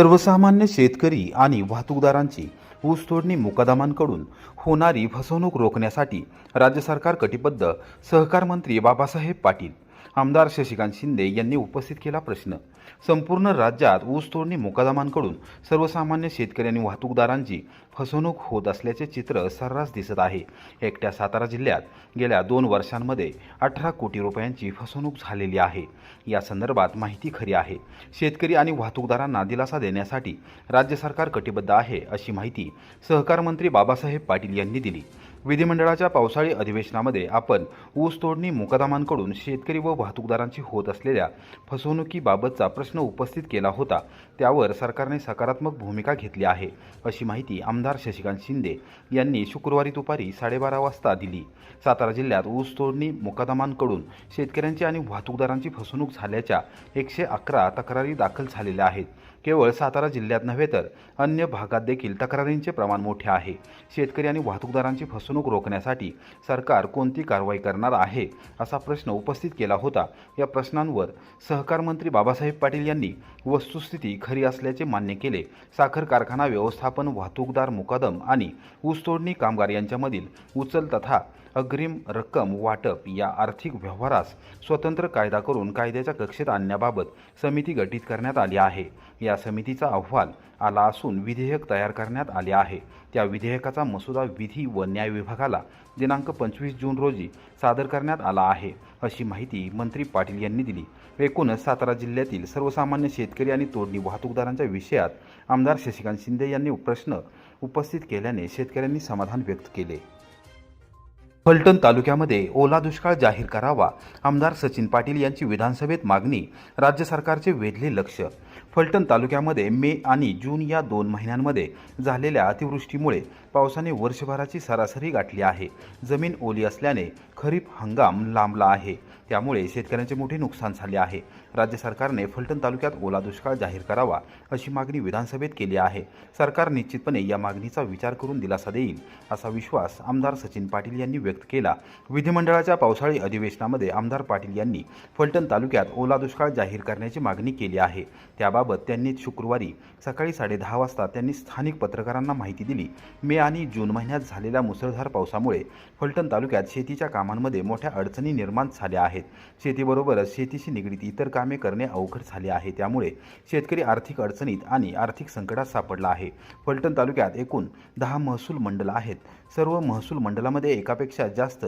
सर्वसामान्य शेतकरी आणि वाहतूकदारांची ऊसतोडणी मुकादमांकडून होणारी फसवणूक रोखण्यासाठी राज्य सरकार कटिबद्ध सहकार मंत्री बाबासाहेब पाटील आमदार शशिकांत शिंदे यांनी उपस्थित केला प्रश्न. संपूर्ण राज्यात ऊसतोडणी मुकादमांकडून सर्वसामान्य शेतकरी आणि वाहतूकदारांची फसवणूक होत असल्याचे चित्र सर्रास दिसत आहे. एकट्या सातारा जिल्ह्यात गेल्या दोन वर्षांमध्ये अठरा कोटी रुपयांची फसवणूक झालेली आहे. या संदर्भात माहिती खरी आहे. शेतकरी आणि वाहतूकदारांना दिलासा देण्यासाठी राज्य सरकार कटिबद्ध आहे अशी माहिती सहकार मंत्री बाबासाहेब पाटील यांनी दिली. विधिमंडळाच्या पावसाळी अधिवेशनामध्ये आपण ऊस तोडणी शेतकरी व वाहतूकदारांची होत असलेल्या फसवणुकीबाबतचा प्रश्न उपस्थित केला होता. त्यावर सरकारने सकारात्मक भूमिका घेतली आहे अशी माहिती आमदार शशिकांत शिंदे यांनी शुक्रवारी दुपारी साडेबारा वाजता दिली. सातारा जिल्ह्यात ऊस तोडणी शेतकऱ्यांची आणि वाहतूकदारांची फसवणूक झाल्याच्या एकशे अकरा तक्रारी दाखल झालेल्या आहेत. केवळ सातारा जिल्ह्यात नव्हे तर अन्य भागात देखील तक्रारींचे प्रमाण मोठे आहे. शेतकरी आणि वाहतूकदारांची फसवणूक रोखण्यासाठी सरकार कोणती कारवाई करणार आहे असा प्रश्न उपस्थित केला होता. या प्रश्नांवर सहकार मंत्री बाबासाहेब पाटील यांनी वस्तुस्थिती खरी असल्याचे मान्य केले. साखर कारखाना व्यवस्थापन वाहतूकदार मुकादम आणि ऊसतोडणी कामगार यांच्यामधील उचल तथा अग्रिम रक्कम वाटप या आर्थिक व्यवहारास स्वतंत्र कायदा करून कायद्याच्या कक्षेत आणण्याबाबत समिती गठीत करण्यात आली आहे. या समितीचा अहवाल आला असून विधेयक तयार करण्यात आले आहे. त्या विधेयकाचा मसुदा विधी व न्याय विभागाला दिनांक पंचवीस जून रोजी सादर करण्यात आला आहे अशी माहिती मंत्री पाटील यांनी दिली. एकूणच सातारा जिल्ह्यातील सर्वसामान्य शेतकरी आणि तोडणी वाहतूकदारांच्या विषयात आमदार शशिकांत शिंदे यांनी प्रश्न उपस्थित केल्याने शेतकऱ्यांनी समाधान व्यक्त केले. फलटण तालुक्यामध्ये ओला दुष्काळ जाहीर करावा. आमदार सचिन पाटील यांची विधानसभेत मागणी राज्य सरकारचे वेधले लक्ष. फलटण तालुक्यामध्ये मे आणि जून या दोन महिन्यांमध्ये झालेल्या अतिवृष्टीमुळे पावसाने वर्षभराची सरासरी गाठली आहे. जमीन ओली असल्याने खरीप हंगाम लांबला आहे. त्यामुळे शेतकऱ्यांचे मोठे नुकसान झाले आहे. राज्य सरकारने फलटण तालुक्यात ओला दुष्काळ जाहीर करावा अशी मागणी विधानसभेत केली आहे. सरकार निश्चितपणे या मागणीचा विचार करून दिलासा देईल असा विश्वास आमदार सचिन पाटील यांनी व्यक्त केला. विधिमंडळाच्या पावसाळी अधिवेशनामध्ये आमदार पाटील यांनी फलटण तालुक्यात ओला दुष्काळ जाहीर करण्याची मागणी केली आहे. त्याबाबत त्यांनी शुक्रवारी सकाळी साडेदहा वाजता त्यांनी स्थानिक पत्रकारांना माहिती दिली. मे आणि जून महिन्यात झालेल्या मुसळधार पावसामुळे फलटण तालुक्यात शेतीच्या कामांमध्ये मोठ्या अडचणी निर्माण झाल्या आहेत. शेतीबरोबरच शेतीशी निगडीत इतर कामे करणे अवघड झाले आहे. त्यामुळे शेतकरी आर्थिक अडचणीत आणि आर्थिक संकटात सापडला आहे. फलटण तालुक्यात एकूण दहा महसूल मंडलं आहेत. सर्व महसूल मंडळामध्ये एकापेक्षा जास्त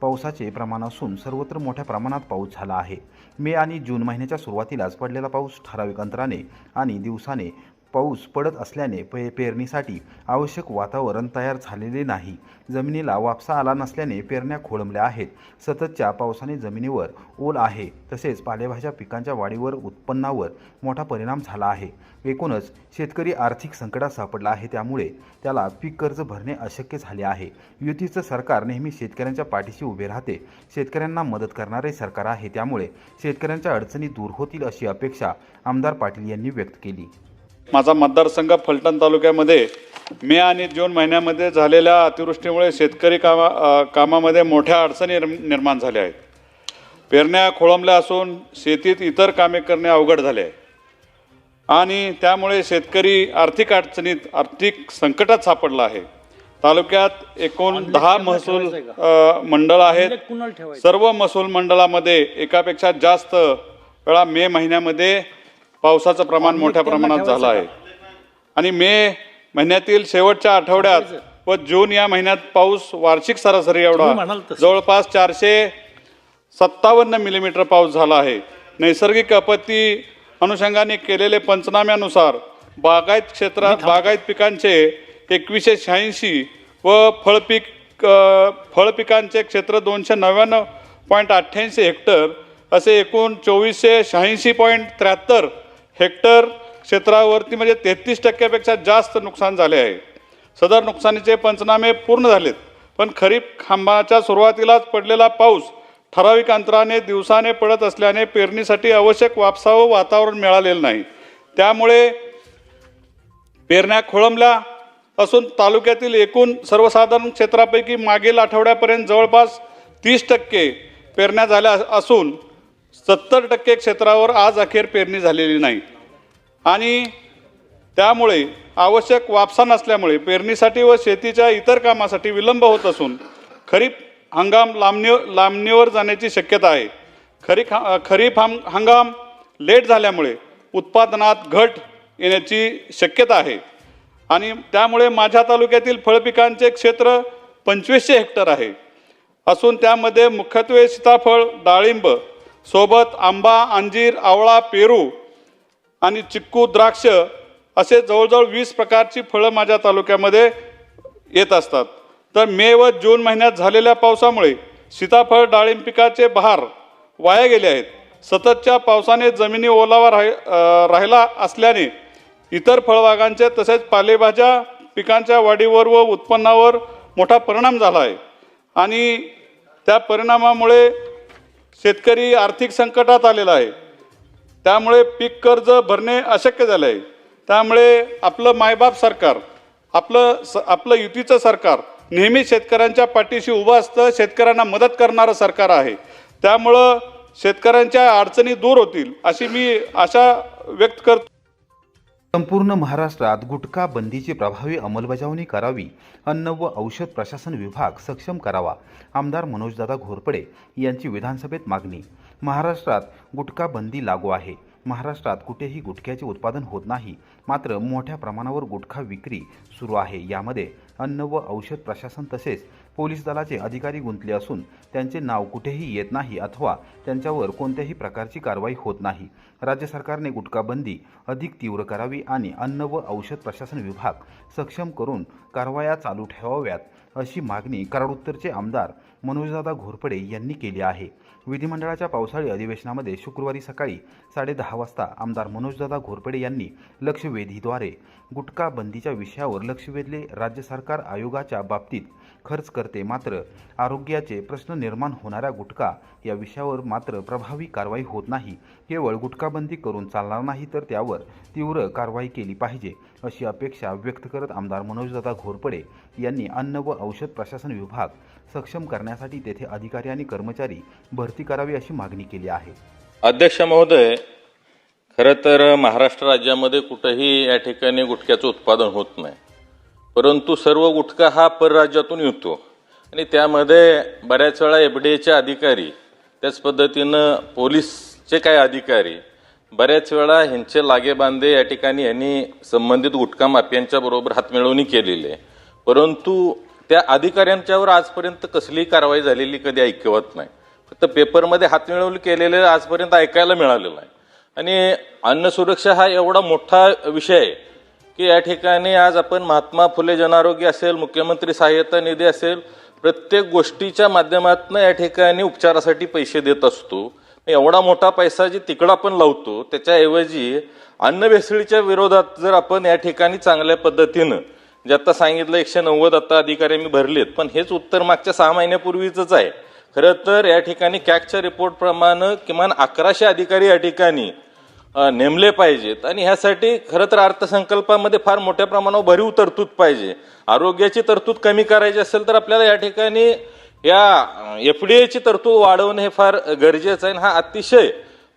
पावसाचे प्रमाण असून सर्वत्र मोठ्या प्रमाणात पाऊस झाला आहे. मे आणि जून महिन्याच्या सुरुवातीलाच पडलेला पाऊस ठराविक अंतराने आणि दिवसाने पाऊस पडत असल्याने पे पेरणीसाठी आवश्यक वातावरण तयार झालेले नाही. जमिनीला वापसा आला नसल्याने पेरण्या खोळंबल्या आहेत. सततच्या पावसाने जमिनीवर ओल आहे. तसेच पालेभाज्या पिकांच्या वाढीवर उत्पन्नावर मोठा परिणाम झाला आहे. एकूणच शेतकरी आर्थिक संकटात सापडला आहे. त्यामुळे त्याला पीक कर्ज भरणे अशक्य झाले आहे. युतीचं सरकार नेहमी शेतकऱ्यांच्या पाठीशी उभे राहते. शेतकऱ्यांना मदत करणारे सरकार आहे. त्यामुळे शेतकऱ्यांच्या अडचणी दूर होतील अशी अपेक्षा आमदार पाटील यांनी व्यक्त केली. माझा मतदारसंघ फलटण तालुक्यामध्ये मे आणि जून महिन्यामध्ये झालेल्या अतिवृष्टीमुळे शेतकरी कामा कामामध्ये मोठ्या अडचणी निर्म- निर्माण झाल्या आहेत. पेरण्या खोळंबल्या असून शेतीत इतर कामे करणे अवघड झाले आहे. आणि त्यामुळे शेतकरी आर्थिक अडचणीत आर्थिक संकटात सापडला आहे. तालुक्यात एकूण दहा महसूल मंडळ आहेत. सर्व महसूल मंडळामध्ये एकापेक्षा जास्त वेळा मे महिन्यामध्ये पावसाचं प्रमाण मोठ्या प्रमाणात झालं आहे. आणि मे महिन्यातील शेवटच्या आठवड्यात व जून या महिन्यात पाऊस वार्षिक सरासरी एवढा जवळपास चारशे सत्तावन्न मिलीमीटर पाऊस झाला आहे. नैसर्गिक आपत्ती अनुषंगाने केलेले पंचनाम्यानुसार बागायत क्षेत्रात बागायत पिकांचे एकवीसशे शहाऐंशी व फळपीक फळपिकांचे क्षेत्र दोनशे नव्याण्णव पॉईंट अठ्ठ्याऐंशी हेक्टर असे एकूण चोवीसशे शहाऐंशी पॉईंट त्र्याहत्तर हेक्टर क्षेत्रावरती म्हणजे तेहतीस टक्क्यापेक्षा जास्त नुकसान झाले आहे. सदर नुकसानीचे पंचनामे पूर्ण झालेत. पण खरीप खांबाच्या सुरुवातीलाच पडलेला पाऊस ठराविक अंतराने दिवसाने पडत असल्याने पेरणीसाठी आवश्यक वापसावं वातावरण मिळालेलं नाही. त्यामुळे पेरण्या खोळंबल्या असून तालुक्यातील एकूण सर्वसाधारण क्षेत्रापैकी मागील आठवड्यापर्यंत जवळपास तीस टक्के पेरण्या झाल्या असून सत्तर टक्के क्षेत्रावर आज अखेर पेरणी झालेली नाही. आणि त्यामुळे आवश्यक वापसा नसल्यामुळे पेरणीसाठी व शेतीच्या इतर कामासाठी विलंब होत असून खरीप हंगाम लांबणी लांबणीवर जाण्याची शक्यता आहे. खरीप खरीप हंग हंगाम लेट झाल्यामुळे उत्पादनात घट येण्याची शक्यता आहे. आणि त्यामुळे माझ्या तालुक्यातील फळपिकांचे क्षेत्र पंचवीसशे हेक्टर आहे. असून त्यामध्ये मुख्यत्वे सीताफळ डाळिंब सोबत आंबा अंजीर आवळा पेरू आणि चिक्कू द्राक्ष असे जवळजवळ वीस प्रकारची फळं माझ्या तालुक्यामध्ये येत असतात. तर मे व जून महिन्यात झालेल्या पावसामुळे सीताफळ डाळिंब पिकाचे बहार वाया गेले आहेत. सततच्या पावसाने जमिनी ओलावा राहि राहिला असल्याने इतर फळबागांचे तसेच पालेभाज्या पिकांच्या वाढीवर व उत्पन्नावर मोठा परिणाम झाला आहे. आणि त्या परिणामामुळे शेतकरी आर्थिक संकटात आलेला आहे. त्यामुळे पीक कर्ज भरणे अशक्य झालं आहे त्यामुळे आपलं मायबाप सरकार आपलं स आपलं युतीचं सरकार नेहमी शेतकऱ्यांच्या पाठीशी उभं असतं शेतकऱ्यांना मदत करणारं सरकार आहे. त्यामुळं शेतकऱ्यांच्या अडचणी दूर होतील अशी मी आशा व्यक्त करतो. संपूर्ण महाराष्ट्रात गुटखा बंदीची प्रभावी अंमलबजावणी करावी अन्न व औषध प्रशासन विभाग सक्षम करावा आमदार मनोजदादा घोरपडे यांची विधानसभेत मागणी. महाराष्ट्रात गुटखा बंदी लागू आहे. महाराष्ट्रात कुठेही गुटख्याचे उत्पादन होत नाही. मात्र मोठ्या प्रमाणावर गुटखा विक्री सुरू आहे. यामध्ये अन्न व औषध प्रशासन तसेच पोलीस दलाचे अधिकारी गुंतले असून त्यांचे नाव कुठेही येत नाही अथवा त्यांच्यावर कोणत्याही प्रकारची कारवाई होत नाही. राज्य सरकारने गुटखाबंदी अधिक तीव्र करावी आणि अन्न व औषध प्रशासन विभाग सक्षम करून कारवाया चालू ठेवाव्यात अशी मागणी कराडोत्तरचे आमदार मनोजदादा घोरपडे यांनी केली आहे. विधिमंडळाच्या पावसाळी अधिवेशनामध्ये शुक्रवारी सकाळी साडेदहा वाजता आमदार मनोजदादा घोरपडे यांनी लक्षवेधीद्वारे गुटखा बंदीच्या विषयावर लक्ष वेधले. राज्य सरकार आयोगाच्या बाबतीत खर्च करते. मात्र आरोग्याचे प्रश्न निर्माण होणाऱ्या गुटखा या विषयावर मात्र प्रभावी कारवाई होत नाही. केवळ गुटखाबंदी करून चालणार नाही तर त्यावर तीव्र कारवाई केली पाहिजे अशी अपेक्षा व्यक्त करत आमदार मनोजदादा घोरपडे यांनी अन्न व औषध प्रशासन विभाग सक्षम करण्यासाठी तेथे अधिकारी आणि कर्मचारी भरती करावी अशी मागणी केली आहे. अध्यक्ष महोदय खरं तर महाराष्ट्र राज्यामध्ये कुठंही या ठिकाणी गुटख्याचं उत्पादन होत नाही. परंतु सर्व गुटखा हा परराज्यातून येतो. आणि त्यामध्ये बऱ्याच वेळा एफ डी एचे अधिकारी त्याच पद्धतीनं पोलीसचे काही अधिकारी बऱ्याच वेळा ह्यांचे लागेबांधे या ठिकाणी यांनी संबंधित गुटखा माफियांच्या बरोबर हातमिळवणी केलेली आहे. परंतु त्या अधिकाऱ्यांच्यावर आजपर्यंत कसलीही कारवाई झालेली कधी ऐकवत नाही. फक्त पेपरमध्ये हातमिळवणी केलेले आजपर्यंत ऐकायला मिळालेलं आहे आणि अन्न सुरक्षा हा एवढा मोठा विषय आहे की या ठिकाणी आज आपण महात्मा फुले जनआरोग्य असेल मुख्यमंत्री सहाय्यता निधी असेल प्रत्येक गोष्टीच्या माध्यमातून या ठिकाणी उपचारासाठी पैसे देत असतो. एवढा मोठा पैसा जे तिकडं आपण लावतो त्याच्याऐवजी अन्न भेसळीच्या विरोधात जर आपण या ठिकाणी चांगल्या पद्धतीनं जे आता सांगितलं एकशे नव्वद आता अधिकारी मी भरलेत पण हेच उत्तर मागच्या सहा महिन्यापूर्वीच आहे. खरं तर या ठिकाणी कॅकच्या रिपोर्टप्रमाणे किमान अकराशे अधिकारी या ठिकाणी नेमले पाहिजेत. आणि ह्यासाठी खरं तर अर्थसंकल्पामध्ये फार मोठ्या प्रमाणावर भरीव तरतूद पाहिजे. आरोग्याची तरतूद कमी करायची असेल तर आपल्याला या ठिकाणी या एफ डी एची तरतूद वाढवणं हे फार गरजेचं आहे. आणि हा अतिशय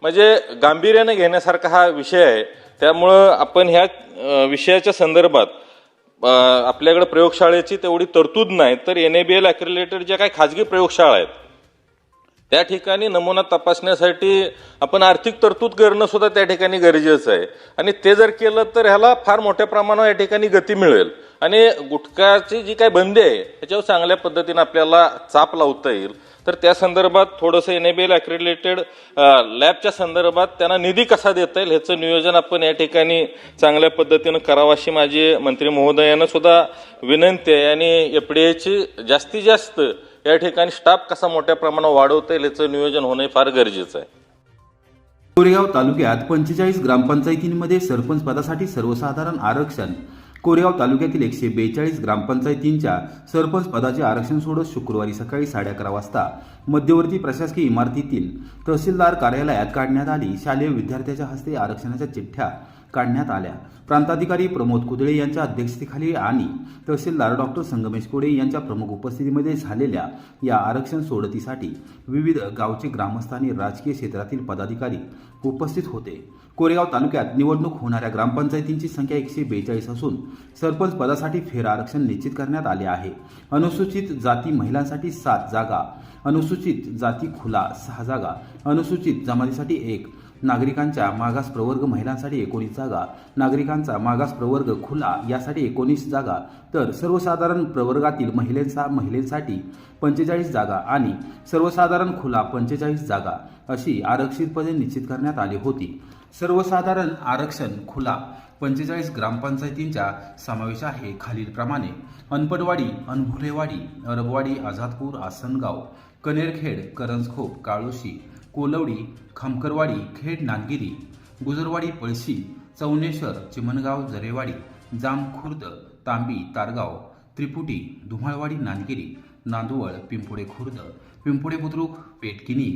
म्हणजे गांभीर्याने घेण्यासारखा हा विषय आहे. त्यामुळं आपण ह्या विषयाच्या संदर्भात आपल्याकडे प्रयोगशाळेची तेवढी तरतूद नाही. तर एन ए बी एल ॲक्रिलेटेड ज्या काही खाजगी प्रयोगशाळा आहेत त्या ठिकाणी नमुना तपासण्यासाठी आपण आर्थिक तरतूद करणं सुद्धा त्या ठिकाणी गरजेचं आहे. आणि ते जर केलं तर ह्याला फार मोठ्या प्रमाणावर या ठिकाणी गती मिळेल. आणि गुटखाची जी काही बंदी आहे त्याच्यावर चांगल्या पद्धतीने आपल्याला चाप लावता येईल. तर त्या संदर्भात थोडंसं एनेबेल ॲक्रिलेटेड लॅबच्या संदर्भात त्यांना निधी कसा देता येईल ह्याचं नियोजन आपण या ठिकाणी चांगल्या पद्धतीनं करावं अशी माझी मंत्री महोदयांना सुद्धा विनंती आहे. आणि एफ डी एची जास्तीत जास्त या ठिकाणी स्टाफ कसा मोठ्या प्रमाणावर वाढवता येईल याचं नियोजन होणे फार गरजेचं आहे. कोरेगाव तालुक्यात पंचेचाळीस ग्रामपंचायतींमध्ये सरपंच पदासाठी सर्वसाधारण आरक्षण. कोरेगाव तालुक्यातील एकशे बेचाळीस ग्रामपंचायतींच्या सरपंच पदाचे आरक्षण सोडत शुक्रवारी सकाळी साडे अकरा वाजता मध्यवर्ती प्रशासकीय इमारतीतील तहसीलदार कार्यालयात काढण्यात आली. शालेय विद्यार्थ्याच्या हस्ते आरक्षणाच्या चिठ्ठ्या काढण्यात आल्या. प्रांताधिकारी प्रमोद कुदळे यांच्या अध्यक्षतेखाली आणि तहसीलदार डॉक्टर संगमेश कोडे यांच्या प्रमुख उपस्थितीमध्ये झालेल्या या आरक्षण सोडतीसाठी विविध गावचे ग्रामस्थ आणि राजकीय क्षेत्रातील पदाधिकारी उपस्थित होते. कोरेगाव तालुक्यात निवडणूक होणाऱ्या ग्रामपंचायतींची संख्या एकशे बेचाळीस असून सरपंच पदासाठी फेर आरक्षण निश्चित करण्यात आले आहे. अनुसूचित जाती महिलांसाठी सात जागा अनुसूचित जाती खुला सहा जागा अनुसूचित जमातीसाठी एक नागरिकांच्या मागास प्रवर्ग महिलांसाठी एकोणीस जागा नागरिकांचा मागास प्रवर्ग खुला यासाठी एकोणीस जागा तर सर्वसाधारण प्रवर्गातील महिलेचा महिलेसाठी पंचेचाळीस जागा आणि सर्वसाधारण खुला पंचेचाळीस जागा अशी आरक्षित पदे निश्चित करण्यात आली होती. सर्वसाधारण आरक्षण खुला पंचेचाळीस ग्रामपंचायतींचा समावेश आहे. खालीलप्रमाणे अनपटवाडी अनभुलेवाडी अरबवाडी आझादपूर आसनगाव कनेरखेड करंजखोप काळोशी कोलवडी खामकरवाडी खेड नांदगिरी गुजरवाडी पळशी चौनेश्वर चिमणगाव जरेवाडी जामखुर्द तांबी तारगाव त्रिपुटी धुमाळवाडी नांदगिरी नांदवळ पिंपुडे खुर्द पिंपुडे बुद्रुक पेटकिनी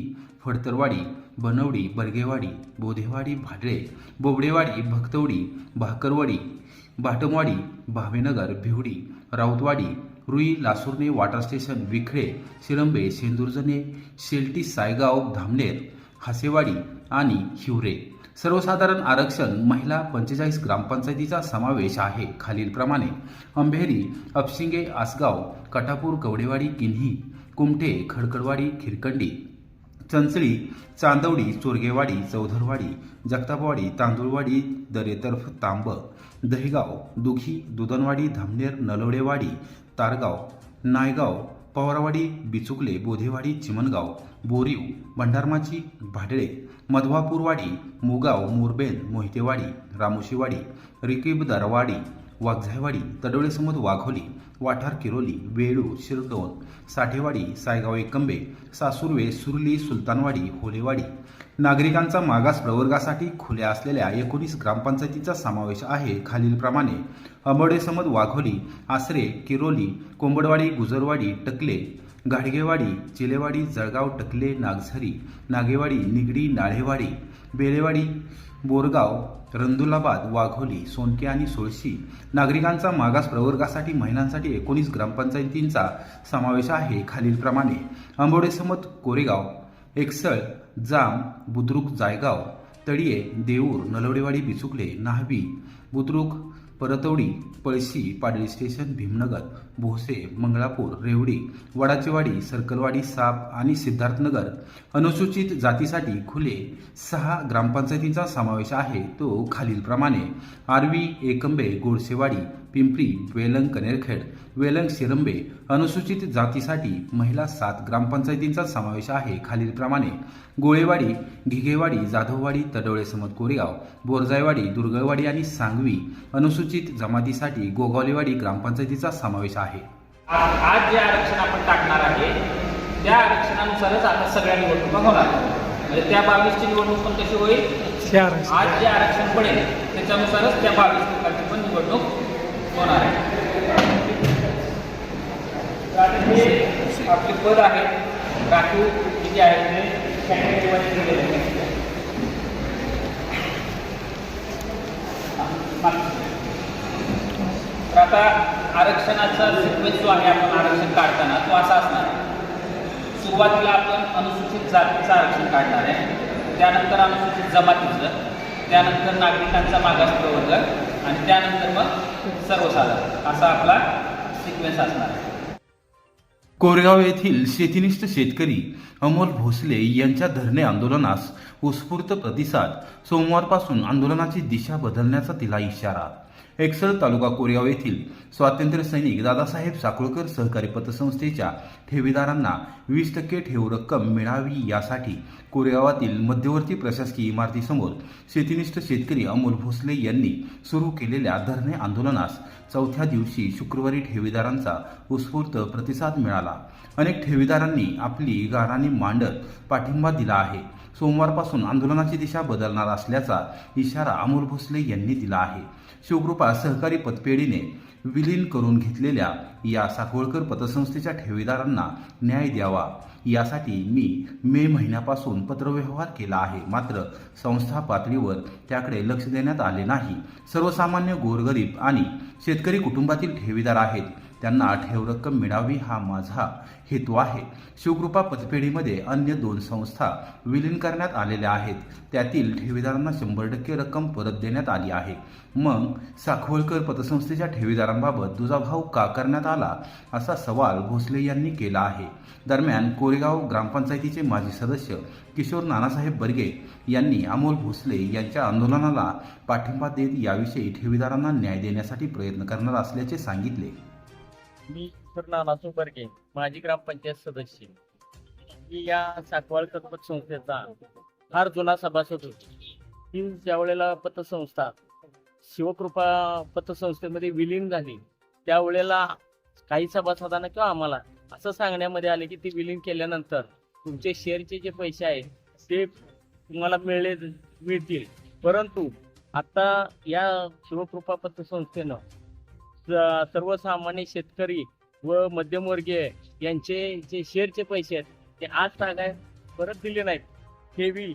फडतरवाडी बनवडी बर्गेवाडी बोधेवाडी भाडळे बोबडेवाडी भक्तवडी भाकरवाडी बाटमवाडी भावेनगर भिवडी राऊतवाडी रुई लासुर्णे वॉटर स्टेशन विखळे शिरंबे शेंदुर्जने शेलटी सायगाव धामनेर हासेवाडी आणि हिवरे. सर्वसाधारण आरक्षण महिला पंचेचाळीस ग्रामपंचायतीचा समावेश आहे. खालीलप्रमाणे अंभेरी अपशिंगे आसगाव कटापूर कवडेवाडी किन्ही कुमठे खडकडवाडी खिरकंडी चंचळी चांदवडी चोरगेवाडी चौधरवाडी जगतापवाडी तांदूळवाडी दरेतर्फ तांब दहेगाव दुखी दुधनवाडी धामनेर नलवडेवाडी तारगाव नायगाव पवारवाडी बिचुकले बोधेवाडी चिमणगाव बोरीव भंडारमाची भाडळे मधवापूरवाडी मुगाव मुरबेन मोहितेवाडी रामोशीवाडी रिकीबदरवाडी वाघझायवाडी तडोळेसमोर वाघोली वाठार किरोली वेळू शिरडोन साठेवाडी सायगाव एकंबे सासुर्वे सुरली सुलतानवाडी होलेवाडी. नागरिकांचा मागास प्रवर्गासाठी खुल्या असलेल्या एकोणीस ग्रामपंचायतीचा समावेश आहे. खालीलप्रमाणे अंबडेसमद वाघोली आसरे किरोली कोंबडवाडी गुजरवाडी टकले गाडगेवाडी चिलेवाडी जळगाव टकले नागझरी नागेवाडी निगडी नाळेवाडी बेलेवाडी बोरगाव रंदुलाबाद वाघोली सोनके आणि सोळशी नागरिकांचा मागास प्रवर्गासाठी महिलांसाठी एकोणीस ग्रामपंचायतींचा समावेश आहे खालीलप्रमाणे. आंबोडेसमत कोरेगाव एकसळ जाम बुद्रुक जायगाव तडिये देऊर नलवडेवाडी बिचुकले नाहवी बुद्रुक परतवडी पळशी पाडळी स्टेशन भीमनगर भोसे मंगळापूर रेवडी वडाचेवाडी सर्कलवाडी साप आणि सिद्धार्थनगर अनुसूचित जातीसाठी खुले सहा ग्रामपंचायतींचा समावेश आहे. तो खालीलप्रमाणे आरवी एकंबे गोडसेवाडी पिंपरी वेलंग कनेरखेड वेलंग शिरंबे अनुसूचित जातीसाठी महिला सात ग्रामपंचायतींचा समावेश आहे. खालीलप्रमाणे गोळेवाडी घिगेवाडी जाधववाडी तडवळे समत कोरेगाव बोरजायवाडी दुर्गळवाडी आणि सांगवी अनुसूचित जमातीसाठी गोगावलेवाडी ग्रामपंचायतीचा समावेश आहे. आज आज जे आरक्षण आपण टाकणार आहे त्या आरक्षणानुसारच आता सगळ्या निवडणुका होणार म्हणजे त्या बावीसची निवडणूक पण कशी होईल? आज जे आरक्षण पडेल त्याच्यानुसारच त्या बावीस लोकांची पण निवडणूक होणार आहे. हे आपले पद आहे राखीव किती आहे. ते तर आता आरक्षणाचा सिक्वेन्स जो आहे आपण आरक्षण काढताना तो असा असणार सुरुवातीला आपण अनुसूचित जातीचं आरक्षण काढणार आहे. त्यानंतर अनुसूचित जमातीचं त्यानंतर नागरिकांचा मागास प्रवर्ग आणि त्यानंतर मग सर्वसाधारण असा आपला सिक्वेन्स असणार. कोरेगाव येथील शेतीनिष्ठ शेतकरी अमोल भोसले यांच्या धरणे आंदोलनास उत्स्फूर्त प्रतिसाद. सोमवारपासून आंदोलनाची दिशा बदलण्याचा तिला इशारा. एक्सल तालुका कोरेगाव येथील स्वातंत्र्य सैनिक दादासाहेब साकोळकर सहकारी पतसंस्थेच्या ठेवीदारांना वीस टक्के ठेव रक्कम मिळावी यासाठी कोरेगावातील मध्यवर्ती प्रशासकीय इमारतीसमोर शेतीनिष्ठ शेतकरी अमोल भोसले यांनी सुरू केलेल्या धरणे आंदोलनास चौथ्या दिवशी शुक्रवारी ठेवीदारांचा उत्स्फूर्त प्रतिसाद मिळाला. अनेक ठेवीदारांनी आपली गाराणी मांडत पाठिंबा दिला आहे. सोमवारपासून आंदोलनाची दिशा बदलणार असल्याचा इशारा अमोल भोसले यांनी दिला आहे. शिवकृपा सहकारी पतपेढीने विलीन करून घेतलेल्या या साखवळकर पतसंस्थेच्या ठेवीदारांना न्याय द्यावा. यासाठी मी मे महिन्यापासून पत्रव्यवहार केला आहे. मात्र संस्था पातळीवर त्याकडे लक्ष देण्यात आले नाही. सर्वसामान्य गोरगरीब आणि शेतकरी कुटुंबातील ठेवीदार आहेत. त्यांना ठेव रक्कम मिळावी हा माझा हेतू आहे. शिवकृपा पतपेढीमध्ये अन्य दोन संस्था विलीन करण्यात आलेल्या आहेत. त्यातील ठेवीदारांना शंभर टक्के रक्कम परत देण्यात आली आहे. मग साखवळकर पतसंस्थेच्या ठेवीदारांबाबत दुजाभाव का करण्यात आला असा सवाल भोसले यांनी केला आहे. दरम्यान कोरेगाव ग्रामपंचायतीचे माजी सदस्य किशोर नानासाहेब बर्गे यांनी अमोल भोसले यांच्या आंदोलनाला पाठिंबा देत याविषयी ठेवीदारांना न्याय देण्यासाठी प्रयत्न करणार असल्याचे सांगितले. मी सर नानासो बर्गे माजी ग्रामपंचायत सदस्य. मी या साखवाळ कर्मत संस्थेचा फार जुना सभासद होतो. ही ज्या वेळेला पतसंस्था शिवकृपा पतसंस्थेमध्ये विलीन झाली त्यावेळेला काही सभासदांना किंवा आम्हाला असं सांगण्यामध्ये आले की ती विलीन केल्यानंतर तुमचे शेअरचे जे पैसे आहेत ते तुम्हाला मिळले मिळतील. परंतु आता या शिवकृपा पतसंस्थेनं सर्वसामान्य शेतकरी व मध्यमवर्गीय यांचे जे शेअरचे पैसे आहेत ते आज तागाय परत दिले नाहीत. ठेवी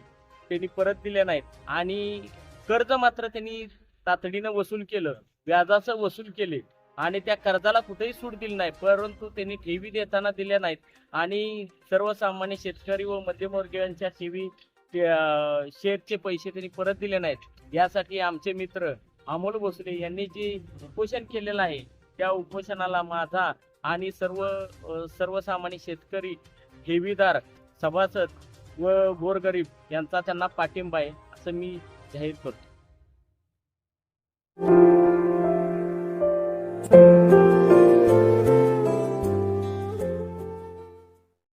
त्यांनी परत दिले नाहीत. आणि कर्ज मात्र त्यांनी तातडीनं वसूल केलं व्याजाचं वसूल केले. आणि त्या कर्जाला कुठेही सूट दिली नाही परंतु त्यांनी ठेवी देताना दिल्या नाहीत. आणि सर्वसामान्य शेतकरी व मध्यमवर्गीयांच्या ठेवी शेअरचे पैसे त्यांनी परत दिले नाहीत. यासाठी आमचे मित्र अमोल भोसले यांनी जे उपोषण केलेलं आहे त्या उपोषणाला माझा आणि सर्व सर्वसामान्य शेतकरी ठेवीदार सभासद व गोरगरीब यांचा त्यांना पाठिंबा आहे असं मी जाहीर करतो.